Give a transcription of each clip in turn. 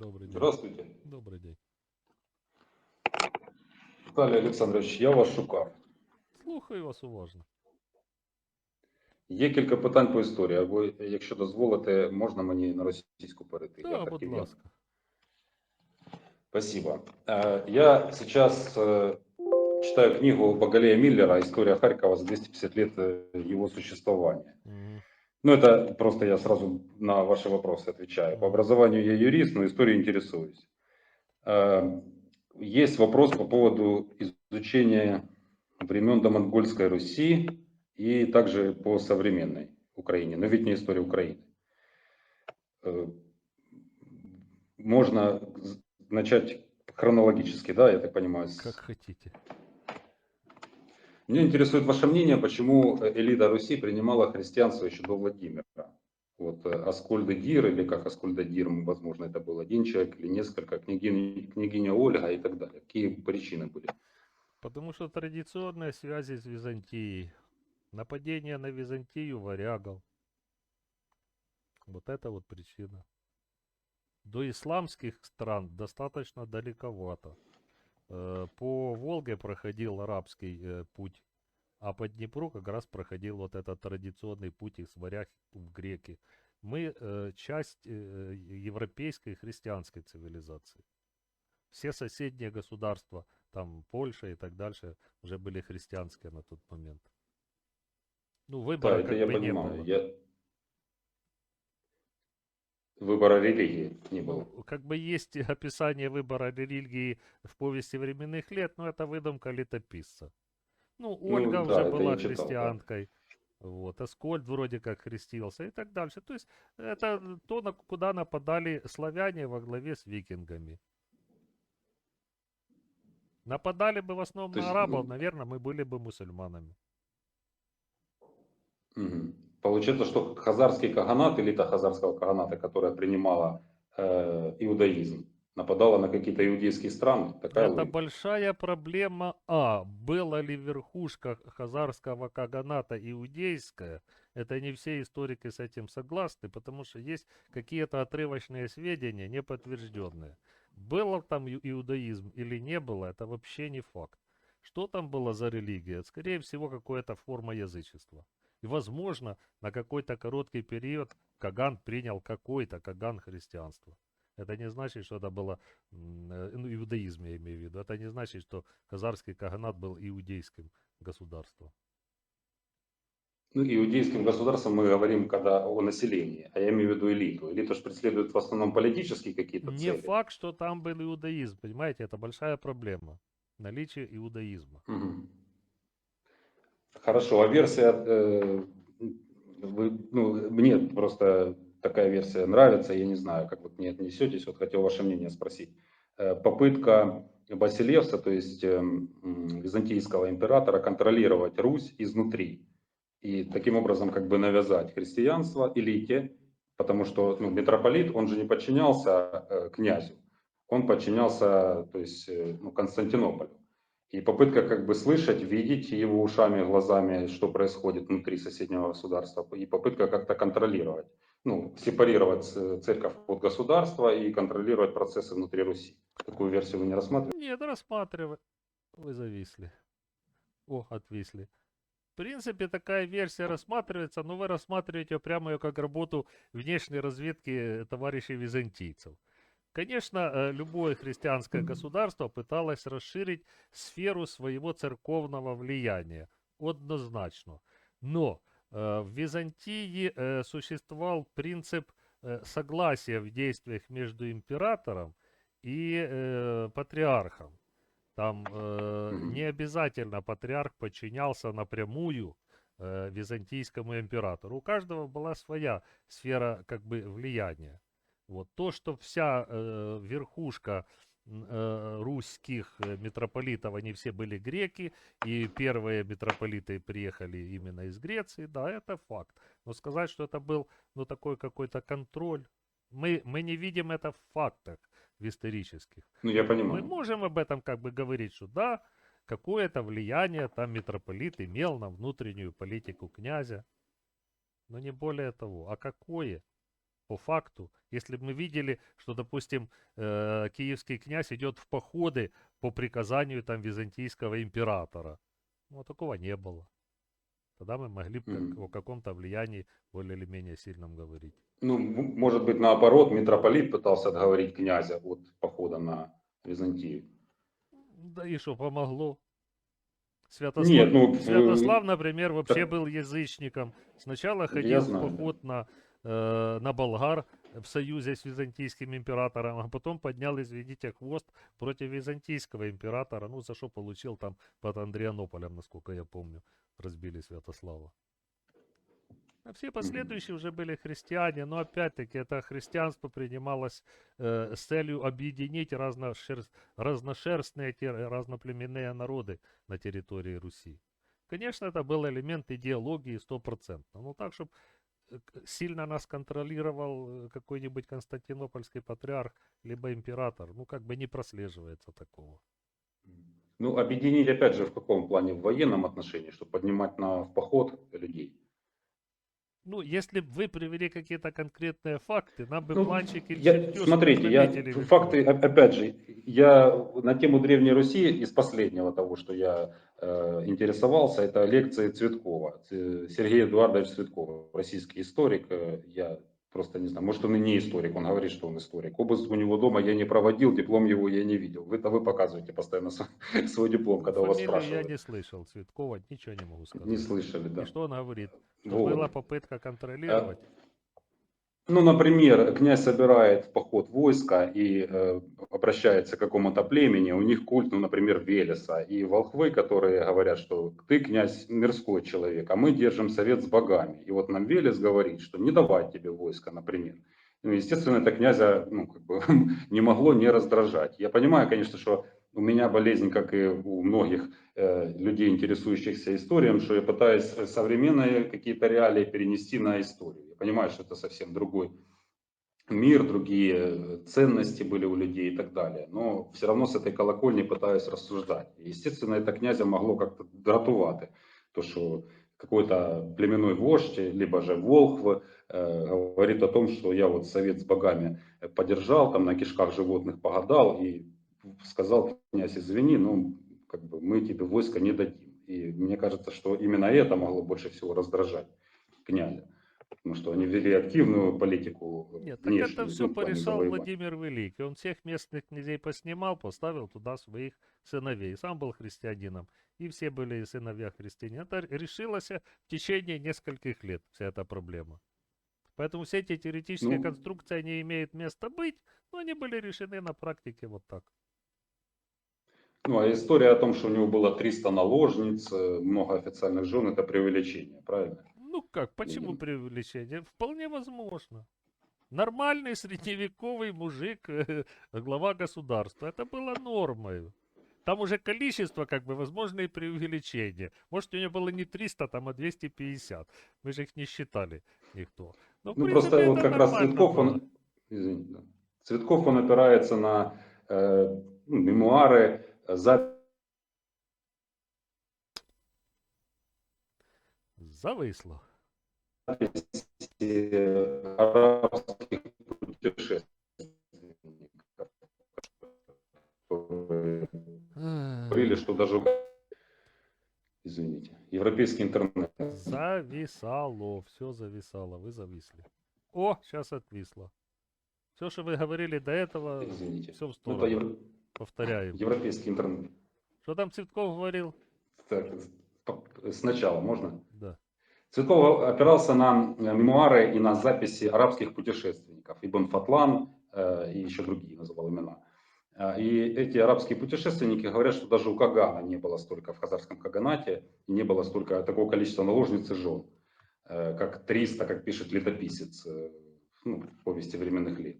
Добрый день. Здравствуйте. Добрый день. Віталій Олександрович, я вас шукав. Слухаю вас уважно. Є кілька питань по історії, або, якщо дозволите, можна мені на російську перейти? Да, будь харків'ян. ласка. Спасибо. Э, Я сейчас э, читаю книгу Багалея Миллера «История Харькова за 250 лет э, его существования». Мгм. Ну, это просто я сразу на ваши вопросы отвечаю. По образованию я юрист, но историей интересуюсь. Э, Есть вопрос по поводу изучения времен домонгольской Руси и также по современной Украине, но ведь не история Украины. Э, Можно начать хронологически, да, я так понимаю. Как хотите. Меня интересует ваше мнение, почему э, элита Руси принимала христианство еще до Владимира. Вот э, Аскольда Дир, или как Аскольда Дир, возможно, это был один человек или несколько, княгиня, княгиня Ольга и так далее. Какие причины были? Потому что традиционные связи с Византией. Нападение на Византию варягов. Вот это вот причина. До исламских стран достаточно далековато. Э, По Волге проходил арабский э, путь, а по Днепру как раз проходил вот этот традиционный путь из варяг в греки. Мы э, часть европейской христианской цивилизации. Все соседние государства, там Польша и так дальше, уже были христианские на тот момент. Ну, Да, выбора это как я бы не понимаю. было. Я... Выбора религии не было. Ну, как бы есть описание выбора религии в повести временных лет, но это выдумка летописца. Ну, Ольга да, уже была читал, да. христианкой. Вот, Аскольд вроде как христился и так дальше. То есть это то, на- куда нападали славяне во главе с викингами. Нападали бы в основном То на есть, арабов, ну- наверное, мы были бы мусульманами. Мгм. Получается, что хазарский каганат, элита хазарского каганата, которая принимала э, иудаизм, нападала на какие-то иудейские страны. Такая Это логика. большая проблема. А, была ли верхушка хазарского каганата иудейская? Это не все историки с этим согласны, потому что есть какие-то отрывочные сведения, не подтвержденные. Было там иудаизм или не было, это вообще не факт. Что там было за религия? Скорее всего, какая-то форма язычества. И, возможно, на какой-то короткий период Каган принял какой-то Каган христианство. Это не значит, что это было э, ну, иудаизм, я имею в виду. Это не значит, что Хазарский Каганат был иудейским государством. Ну, иудейским государством мы говорим, когда о населении, а я имею в виду элиту. Элита же преследует в основном политические какие-то Не цели. факт, что там был иудаизм, понимаете, это большая проблема. Наличие иудаизма. Мгм. Хорошо, а версия, э, ну, мне просто такая версия нравится, я не знаю, как вы к ней отнесетесь, вот хотел ваше мнение спросить. Э, Попытка Басилевса, то есть э, м, византийского императора, контролировать Русь изнутри и таким образом как бы навязать христианство элите, потому что ну, митрополит, он же не подчинялся э, князю, он подчинялся то есть, э, ну, Константинополю. И попытка как бы слышать, видеть его ушами, глазами, что происходит внутри соседнего государства, и попытка как-то контролировать, ну, сепарировать э, церковь от государства и контролировать процессы внутри Руси. Такую версию вы не рассматриваете? Нет, рассматривай. Вы зависли. О, отвисли. В принципе, такая версия рассматривается, но вы рассматриваете прямо ее как работу внешней разведки товарищей византийцев. Конечно, э, любое христианское государство пыталось расширить сферу своего церковного влияния. Однозначно. Но э, в Византии э, существовал принцип согласия в действиях между императором и патриархом. Там не обязательно патриарх подчинялся напрямую византийскому императору. У каждого была своя сфера как бы влияния. Вот то, что вся э, верхушка э, русских э, митрополитов, они все были греки, и первые митрополиты приехали именно из Греции, да, это факт. Но сказать, что это был ну, такой какой-то контроль, мы, мы не видим это в фактах, в исторических. Ну, я Мы понимаю. можем об этом как бы говорить, что да, какое-то влияние там митрополит имел на внутреннюю политику князя, но не более того. А какое? По факту если бы мы видели, что, допустим, э, киевский князь идет в походы по приказанию там византийского императора. Ну, такого не было. Тогда мы могли бы как- Мгм. о каком-то влиянии более или менее сильном говорить. Ну, может быть, наоборот, митрополит пытался отговорить князя от похода на Византию. Да и что, помогло? Святослав, Нет, ну, Святослав, например, вообще так- был язычником. Сначала ходил в поход на, на болгар в союзе с византийским императором, а потом поднял, извините, хвост против византийского императора, ну, за что получил там под Андрианополем, насколько я помню, разбили Святослава. А все последующие уже были христиане, но опять-таки это христианство принималось э, с целью объединить разношерст, разношерстные, разноплеменные народы на территории Руси. Конечно, это был элемент идеологии стопроцентно, но так, чтобы сильно нас контролировал э, какой-нибудь константинопольский патриарх, либо император, ну как бы не прослеживается такого. Ну, объединить, опять же, в каком плане? В военном отношении, чтобы поднимать на, в поход людей. Ну, если бы вы привели какие-то конкретные факты, нам бы Ну, планчик или я- смотрите, я, факты, опять же, я на тему Древней Руси из последнего того, что я интересовался, это лекции Цветкова. Сергей Эдуардович Цветков, российский историк. э, Я просто не знаю, может он и не историк, он говорит, что он историк. Обыск у него дома я не проводил, диплом его я не видел. Вы-то вы показываете постоянно свой, свой диплом, когда у вас Фамилию я спрашивают. не слышал, Цветкова, ничего не могу сказать. Не слышали, да. И что он говорит? Вот. была попытка контролировать? Ну, например, князь собирает в поход войска и э, обращается к какому-то племени, у них культ, ну, например, Велеса, и волхвы, которые говорят, что ты, князь, мирской человек, а мы держим совет с богами. И вот нам Велес говорит, что не давать тебе войска, например. Ну, естественно, это князя ну, как бы, не могло не раздражать. Я понимаю, конечно, что у меня болезнь, как и у многих э, людей, интересующихся историей, что я пытаюсь современные какие-то реалии перенести на историю. Я понимаю, что это совсем другой мир, другие э, ценности были у людей и так далее. Но все равно с этой колокольни пытаюсь рассуждать. Естественно, это князя могло как-то дратувати. То, что какой-то племенной вождь, либо же волхв э, говорит о том, что я вот совет с богами поддержал, там на кишках животных погадал и сказал, князь, извини, но как бы мы тебе войска не дадим. И мне кажется, что именно это могло больше всего раздражать князя. Потому что они вели активную политику Нет, так это ну, все порешал. Владимир Великий. Он всех местных князей поснимал, поставил туда своих сыновей. Сам был христианином. И все были сыновья христиане. Это решилось в течение нескольких лет, вся эта проблема. Поэтому все эти теоретические Ну, конструкции, они имеют место быть, но они были решены на практике вот так. Ну, а история о том, что у него было 300 наложниц, э, много официальных жен, это преувеличение, правильно? Ну как, почему Мгм. преувеличение? Вполне возможно. Нормальный средневековый мужик, э, глава государства. Это было нормой. Там уже количество, как бы, возможно, и преувеличение. Может, у него было не 300, там, а 250. Мы же их не считали никто. Но, Ну, принципе, просто вот как раз Цветков, было. он, извините. Цветков, он опирается на э, ну, мемуары, э, записи Зависло. арабских говорили, что даже, извините, европейский интернет. Зависало. Все зависало. Вы зависли. О, сейчас отвисло. Все, что вы говорили до этого, Извините. все в Ну, сторону. это евро- Повторяем. европейский интернет. Что там Цветков говорил? Так, сначала можно? Да. Цветков опирался на э, мемуары и на записи арабских путешественников. Ибн Фатлан э, и еще другие называл имена. А, И эти арабские путешественники говорят, что даже у Кагана не было столько в Хазарском Каганате, не было столько такого количества наложниц и жен, э, как 300, как пишет летописец э, ну, в повести временных лет.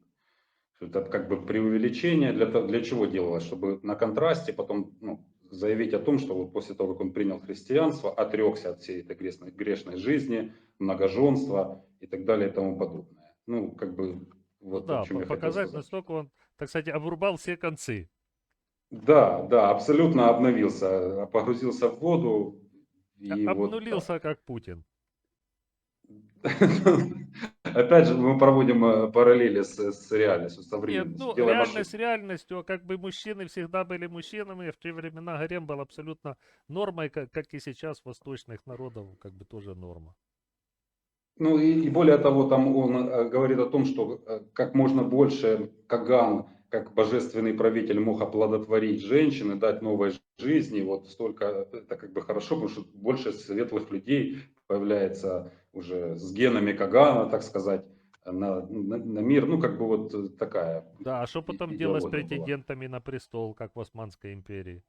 Это как бы преувеличение. Для, для чего делалось? Чтобы на контрасте потом ну, заявить о том, что вот после того, как он принял христианство, отрекся от всей этой грешной, грешной жизни, многоженства и так далее и тому подобное. Ну, как бы, вот да, о чем я хотел показать, насколько он, так сказать, обрубал все концы. Да, да, абсолютно обновился, погрузился в воду. И А- вот, Обнулился, как Путин. Опять же, мы проводим э, параллели с, с реальностью, с Нет, современностью. ну, Делаем реальность ошибки. реальностью, а как бы мужчины всегда были мужчинами, в те времена гарем был абсолютно нормой, как, как и сейчас восточных народов, как бы тоже норма. Ну и, и более того, там он э, говорит о том, что э, как можно больше Каган, как божественный правитель, мог оплодотворить женщин и дать новой жизни. Вот столько, это как бы хорошо, потому что больше светлых людей появляется уже с генами Кагана, так сказать, на, на, на мир. Ну как бы вот такая. Да, а что потом делать с идеология была. претендентами на престол, как в Османской империи?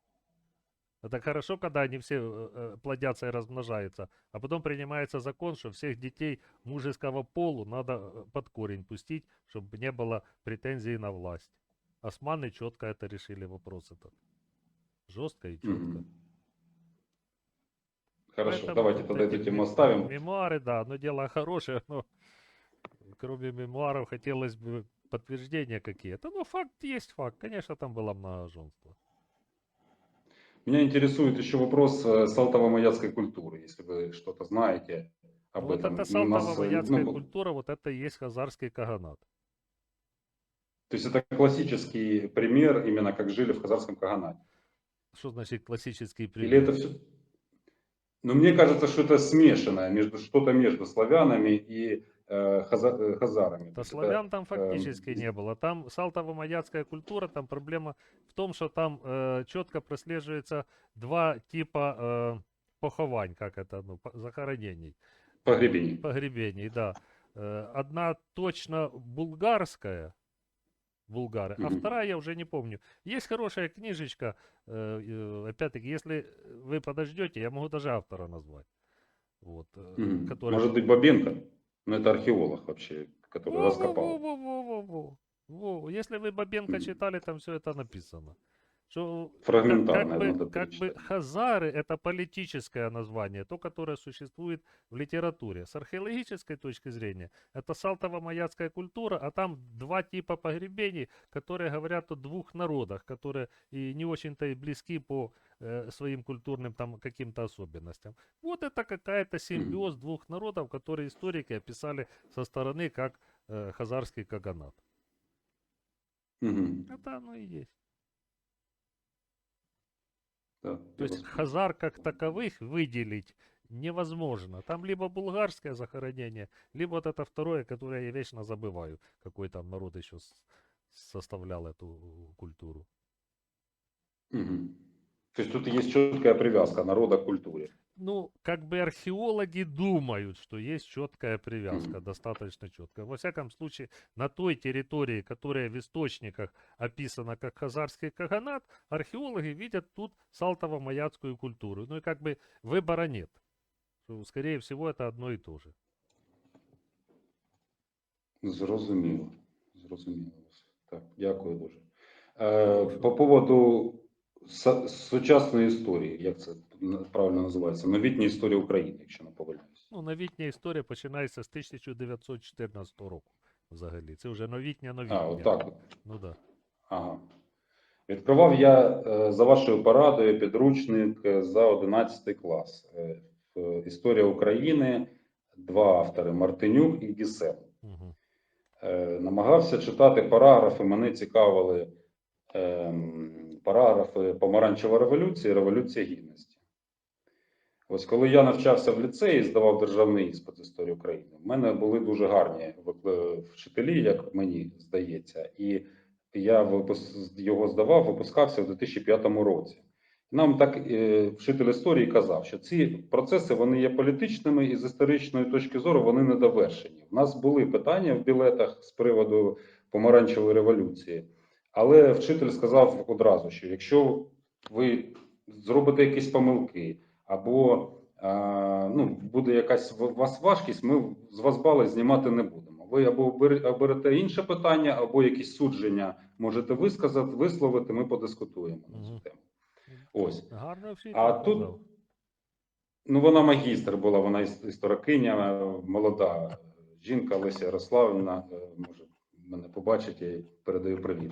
Это хорошо, когда они все э, э, плодятся и размножаются, а потом принимается закон, что всех детей мужеского полу надо э, под корень пустить, чтобы не было претензий на власть. Османы четко это решили вопрос этот. Жестко и четко. Мгм. Хорошо, Поэтому давайте вот тогда эту тему оставим. Мемуары, да, одно дело хорошее, но кроме мемуаров хотелось бы подтверждения какие-то. Ну, факт есть факт. Конечно, там было многоженство. Меня интересует еще вопрос э, салтово-маяцкой культуры, если вы что-то знаете об Ну, вот этом. у нас, э, салтово-маяцкая ну, культура, вот это и есть хазарский каганат. То есть это классический пример, именно как жили в Хазарском Каганате. Что значит классический Или пример? это все... Но мне кажется, что это смешанное, между, что-то между славянами и э, хаза- э, хазарами. Да славян там эм, фактически не было. Там салтово-маяцкая культура, там проблема в том, что там э, четко прослеживается два типа э, поховань, как это, ну, захоронений. Погребений. Погребений, да. Э, Одна точно булгарская, булгары, а вторая я уже не помню. Есть хорошая книжечка, э, э, опять-таки, если вы подождете, я могу даже автора назвать. Вот, э, который... Может быть, Бабенко? Ну, это археолог вообще, который раскопал. Во-во-во-во-во-во. Во, Если вы Бабенко читали, там все это написано. Что как, Фрагментарно, как бы, как бы хазары это политическое название, то, которое существует в литературе. С археологической точки зрения это салтово-маяцкая культура, а там два типа погребений, которые говорят о двух народах, которые и не очень-то и близки по э, своим культурным там каким-то особенностям. Вот это какая-то симбиоз двух народов, которые историки описали со стороны как э, хазарский каганат. Это оно и есть. Да, То есть хазар как таковых выделить невозможно. Там либо булгарское захоронение, либо вот это второе, которое я вечно забываю, какой там народ еще составлял эту культуру. Мгм. То есть тут есть четкая привязка народа к культуре. Ну, как бы археологи думают, что есть четкая привязка, Мгм. достаточно четкая. Во всяком случае, на той территории, которая в источниках описана как хазарский каганат, археологи видят тут салтово-маяцкую культуру. Ну и как бы выбора нет. Что, Скорее всего, это одно и то же. Зрозуміло. Зрозуміло. Так, дякую дуже. Е, по поводу сучасної історії, як це правильно називається? Новітня історія України, якщо не помиляюсь. Ну, новітня історія починається з 1914 року взагалі. Це вже новітня новітня. А, отак. от. Ну да. Ага. Відкривав я е, за вашою порадою підручник е, за 11 клас. Е, Історія України, два автори Мартинюк і Гісел. Угу. Намагався читати параграфи. Мене цікавили ем, параграфи Помаранчева революція і Революція Гідності. Ось коли я навчався в ліцеї здавав державний іспит з історії України, в мене були дуже гарні вчителі, як мені здається, і я його здавав, випускався в 2005 році. Нам так е, вчитель історії казав, що ці процеси вони є політичними і з історичної точки зору вони недовершені. У нас були питання в білетах з приводу помаранчевої революції, але вчитель сказав одразу, що якщо ви зробите якісь помилки, або а, ну, буде якась у вас важкість, ми з вас бали знімати не будемо. Ви або обер- оберете інше питання, або якісь судження можете висказати, висловити, ми подискутуємо на цю тему. Ось. Гарно вчитель А тут. Ну, вона магістр була, вона іс- історикиня, е, молода жінка Леся Ярославівна, е, може мене побачить, я їй передаю привіт.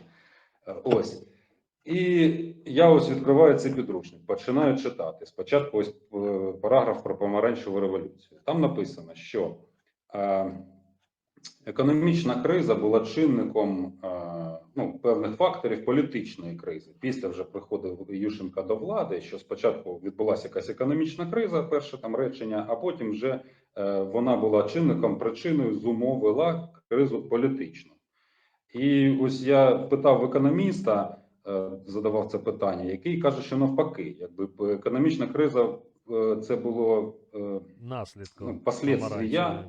Е, Ось. І я ось відкриваю цей підручник, починаю читати. Спочатку ось е, параграф про помаранчеву революцію. Там написано, що Е, Економічна криза була чинником ну, певних факторів політичної кризи. Після вже приходив Ющенка до влади, що спочатку відбулася якась економічна криза, перше там речення, а потім вже вона була чинником, причиною зумовила кризу політичну. І ось я питав економіста, е, задавав це питання, який каже, що навпаки, якби економічна криза е, це було е, Наслідком Ну, послідствия,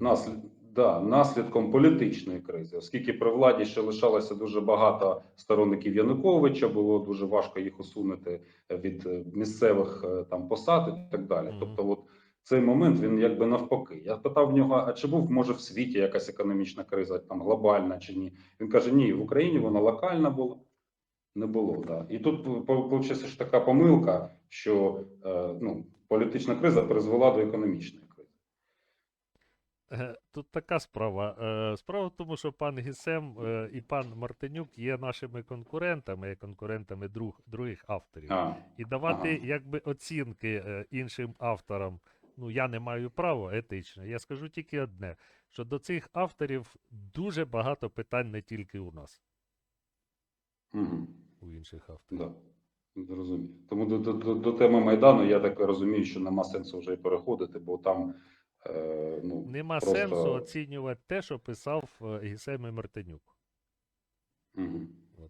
наслід, да, наслідком політичної кризи, оскільки при владі ще лишалося дуже багато сторонників Януковича, було дуже важко їх усунути від місцевих там посад і так далі. Мгм. Тобто, от цей момент він якби навпаки. Я питав в нього: а чи був може в світі якась економічна криза, там глобальна чи ні? Він каже: Ні, в Україні вона локальна була. Не було, да. І тут вийшла ж така помилка, що е, ну, політична криза призвела до економічної кризи. Е, Тут така справа. Е, Справа в тому, що пан Гісем е, і пан Мартинюк є нашими конкурентами, конкурентами друг, других авторів. А, І давати Ага. якби оцінки іншим авторам, ну я не маю права етично. Я скажу тільки одне: що до цих авторів дуже багато питань не тільки у нас, угу. у інших авторів. Да, зрозумів. Тому до, до, до, до теми Майдану я так розумію, що нема сенсу вже й переходити, бо там е, ну, Нема просто... сенсу оцінювати те, що писав е, Гісем і Мартинюк. Угу.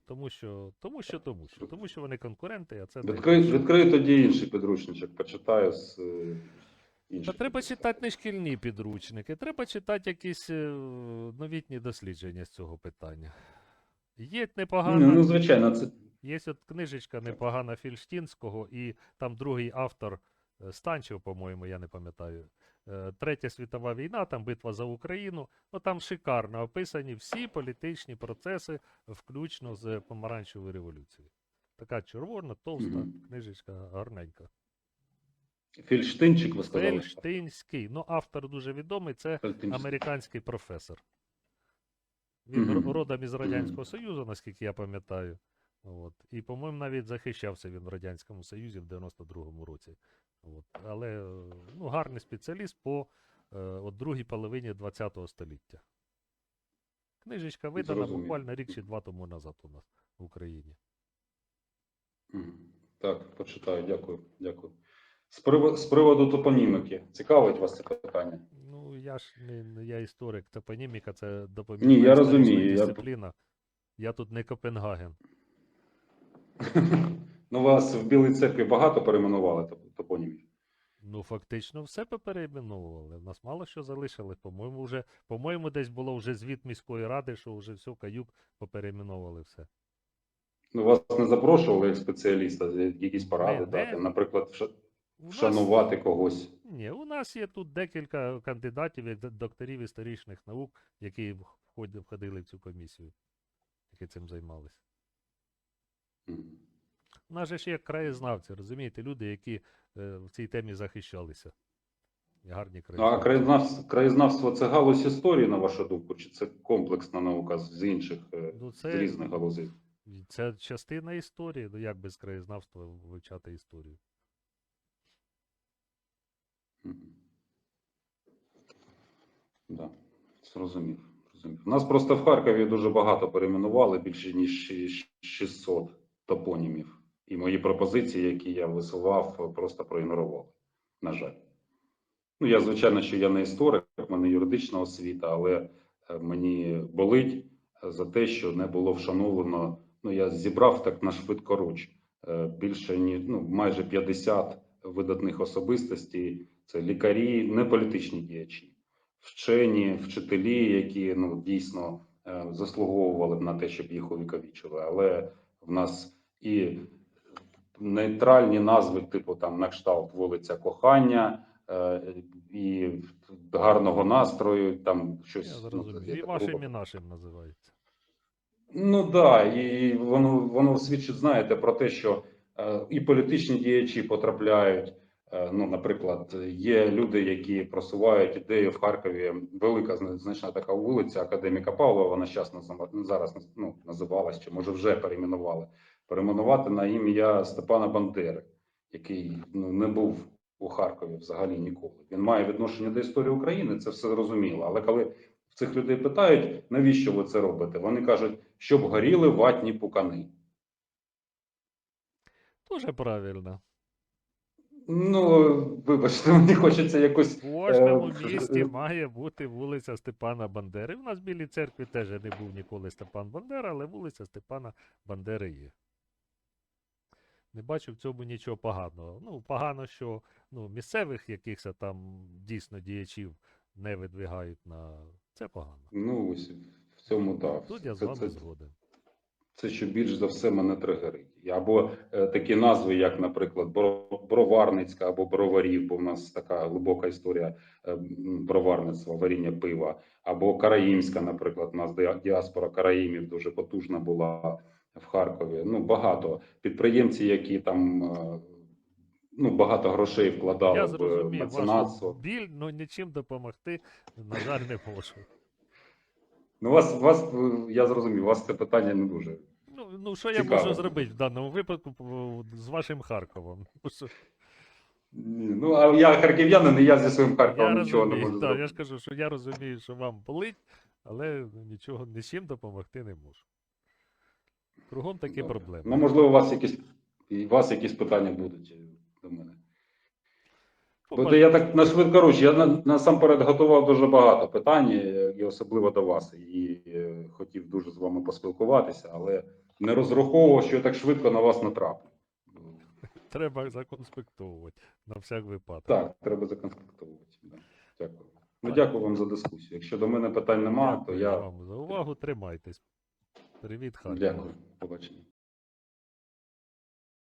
Тому що, тому що, тому що, тому що вони конкуренти, а це не Відкрий, відкрию тоді інший підручничок, почитаю з е, Та треба читати не шкільні підручники, треба читати якісь е, новітні дослідження з цього питання. Є Ну, непогана, ну, звичайно, це є от книжечка непогана Фільштінського, і там другий автор е, Станчев, по-моєму, я не пам'ятаю. Е, Третя світова війна, там битва за Україну. Ну там шикарно описані всі політичні процеси, включно з помаранчевою революцією. Така червона, товста книжечка, гарненька. Фільштинчик, ви сказали. Фельштинський. Ну, автор дуже відомий, це американський професор. Він Мгм. ро- родом із Радянського Союзу, наскільки я пам'ятаю. От. І, по-моєму, навіть захищався він в Радянському Союзі в 92-му році. От. Але е, ну, гарний спеціаліст по е, от другій половині ХХ століття. Книжечка видана Зрозумів. буквально рік чи два тому назад у нас в Україні. Так, почитаю, дякую, дякую. З приводу, з приводу топонімики. Цікавить вас це питання? Ну, я ж не, не я історик, топоніміка це Ні, я розумію, дисципліна. Я тут не Копенгаген. Ну, вас в Білій церкві багато перейменували топ- топонімів. Ну, фактично, все поперейменовували. У нас мало що залишили. По-моєму, вже, по-моєму, десь було вже звіт міської ради, що вже все, каюк поперейменовували все. Ну, вас не запрошували як спеціаліста, якісь поради Не, дати, не. наприклад, вшанувати когось. ні, у нас є тут декілька кандидатів, як докторів історичних наук, які входили в цю комісію, які цим займалися. У нас же ж є краєзнавці, розумієте, люди, які е, в цій темі захищалися. Гарні А краєзнавство, краєзнавство це галузь історії, на вашу думку, чи це комплексна наука з інших е, Ну, з різних галузей? це частина історії, ну як без краєзнавства вивчати історію. Да, зрозумів. зрозумів. У нас просто в Харкові дуже багато перейменували, більше ніж 600 топонімів. І мої пропозиції, які я висував, просто проігнорували. На жаль. Ну, я, звичайно, що я не історик, в мене юридична освіта, але е, мені болить за те, що не було вшановано. Ну, я зібрав так на швидкоруч е, більше ніж ну, майже 50 видатних особистостей. Це лікарі, не політичні діячі, вчені, вчителі, які ну дійсно е, заслуговували б на те, щоб їх увіковічили. Але в нас і нейтральні назви, типу там на кшталт вулиця кохання. е, І гарного настрою, там Я щось ну, І вашим і нашим називається. Ну так, да, і воно воно свідчить, знаєте, про те, що і політичні діячі потрапляють. Е, ну, наприклад, є люди, які просувають ідею в Харкові. Велика значна така вулиця Академіка Павлова. Вона зараз зараз ну, називалась, чи може вже перейменували. Перейменувати на ім'я Степана Бандери, який ну не був у Харкові взагалі ніколи. Він має відношення до історії України, це все зрозуміло. Але коли цих людей питають, навіщо ви це робите? Вони кажуть, щоб горіли ватні пукани. Дуже правильно. Ну, вибачте, мені хочеться якось. В кожному Е, місті має бути вулиця Степана Бандери. У нас в Білій церкві теж не був ніколи Степан Бандера, але вулиця Степана Бандери є. Не бачу в цьому нічого поганого. Ну, погано, що ну, місцевих якихось там дійсно діячів не видвигають на. Це погано. Ну, ось в цьому так. Тут я з вами це- згоден. Це що більш за все мене тригерить. Або е, такі назви, як, наприклад, Бро- Броварницька або Броварів, бо в нас така глибока історія е, броварництва, варіння пива, або Караїмська, наприклад, у нас діа- діаспора Караїмів дуже потужна була в Харкові. Ну, багато підприємці, які там е, ну, багато грошей вкладали Я в меценатство. біль, але нічим допомогти, на жаль, не можу. Ну, вас, вас, е, я зрозумів, вас це питання не дуже. Ну, ну що я Цікаво. можу зробити в даному випадку з вашим Харковом? Ну, що- Ну, а я харків'янин, і я зі своїм Я Харковом нічого не розумію, можу так, зробити. я ж кажу, що я розумію, що вам болить, але нічого нічим допомогти не можу. Кругом такі Добре. проблеми. Ну, можливо, у вас якісь, і у вас якісь питання будуть е, до мене. Бо я так на швидкоруч, я на, насамперед готував дуже багато питань, е, і особливо до вас, і е, хотів дуже з вами поспілкуватися, але не розраховував, що я так швидко на вас натраплю. Треба законспектовувати на всяк випадок. Так, треба законспектовувати. Да. Дякую. Ну, дякую вам за дискусію. Якщо до мене питань немає, то Дякую я вам за увагу, тримайтесь. Привіт, Харків. дякую. Побачення.